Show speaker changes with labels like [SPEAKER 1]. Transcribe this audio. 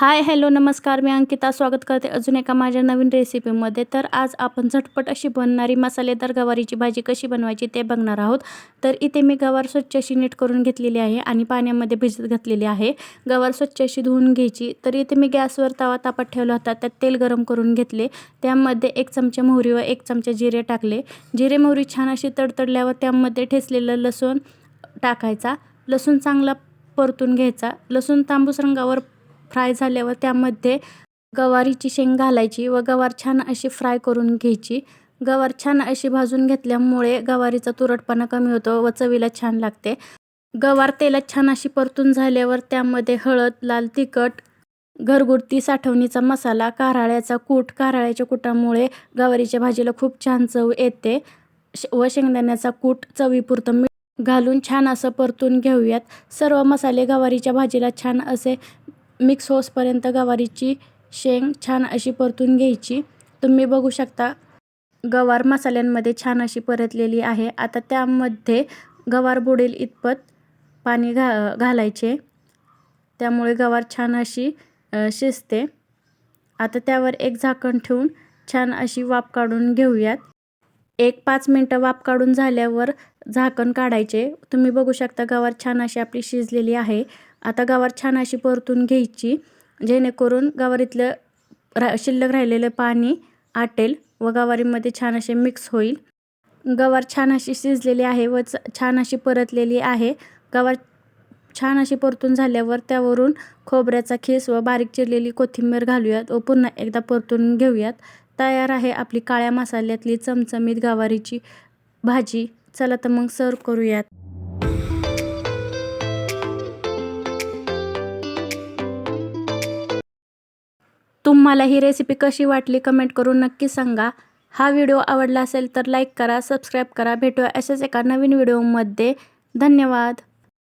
[SPEAKER 1] Hi hello नमस्कार. मी अंकिता. स्वागत करते अजून एका माझ्या नवीन रेसिपीमध्ये तर आज आपण झटपट अशी बनणारी मसालेदार गवारीची भाजी कशी बनवायची ते बघणार आहोत. तर इथे मी गवार स्वच्छ अशी नीट करून घेतलेली आहे आणि पाण्यामध्ये भिजत घातलेली आहे. गवार स्वच्छ अशी धुवून घ्यायची. तर इथे मी गॅसवर तवा तापत ठेवला होता. त्यात तेल गरम करून घेतले. त्यामध्ये एक चमचा मोहरी व एक चमचा जिरे टाकले. जिरे मोहरी छान अशी तडतडल्यावर त्यामध्ये ठेचलेलं लसूण टाकायचा. लसूण चांगला परतून घ्यायचा. लसूण तांबूस रंगावर फ्राय झाल्यावर त्यामध्ये गवारीची शेंग घालायची व गवार छान अशी फ्राय करून घ्यायची. गवार छान अशी भाजून घेतल्यामुळे गवारीचा तुरटपणा कमी होतो व चवीला छान लागते. गवार तेलात छान अशी परतून झाल्यावर त्यामध्ये हळद लाल तिखट घरगुती साठवणीचा मसाला कारळ्याचा कूट कारळ्याच्या कुटामुळे गवारीच्या भाजीला खूप छान चव येते. श- व शेंगदाण्याचा कूट चवीपुरतं मीठ घालून छान असं परतून घेऊयात. सर्व मसाले गवारीच्या भाजीला छान असे मिक्स होसपर्यंत गवारीची शेंग छान अशी परतून घ्यायची. तुम्ही बघू शकता गवार मसाल्यांमध्ये छान अशी परतलेली आहे. आता त्यामध्ये गवार बुडेल इतपत पाणी घा घालायचे. त्यामुळे गवार छान अशी शिजते. आता त्यावर एक झाकण ठेवून छान अशी वाफ काढून घेऊयात. एक पाच मिनटं वाफ काढून झाल्यावर झाकण काढायचे. तुम्ही बघू शकता गवार छान अशी आपली शिजलेली आहे. आता गवार छान अशी परतून घ्यायची. जेणेकरून गवारीतलं रा शिल्लक राहिलेलं पाणी आटेल व गवारीमध्ये छान असे मिक्स होईल. गवार छान अशी शिजलेली आहे व च- छान अशी परतलेली आहे. गवार छान अशी परतून झाल्यावर त्यावरून खोबऱ्याचा खीस व बारीक चिरलेली कोथिंबीर घालूयात व पुन्हा एकदा परतून घेऊयात. तयार आहे आपली काळ्या मसाल्यातली चमचमीत गवारीची भाजी. चला तर मग सर्व करूयात. तुम्हाला ही रेसिपी कशी वाटली कमेंट करून नक्की सांगा. हा व्हिडिओ आवडला असेल तर लाईक करा सबस्क्राईब करा. भेटूया अशाच एका नवीन व्हिडिओमध्ये धन्यवाद.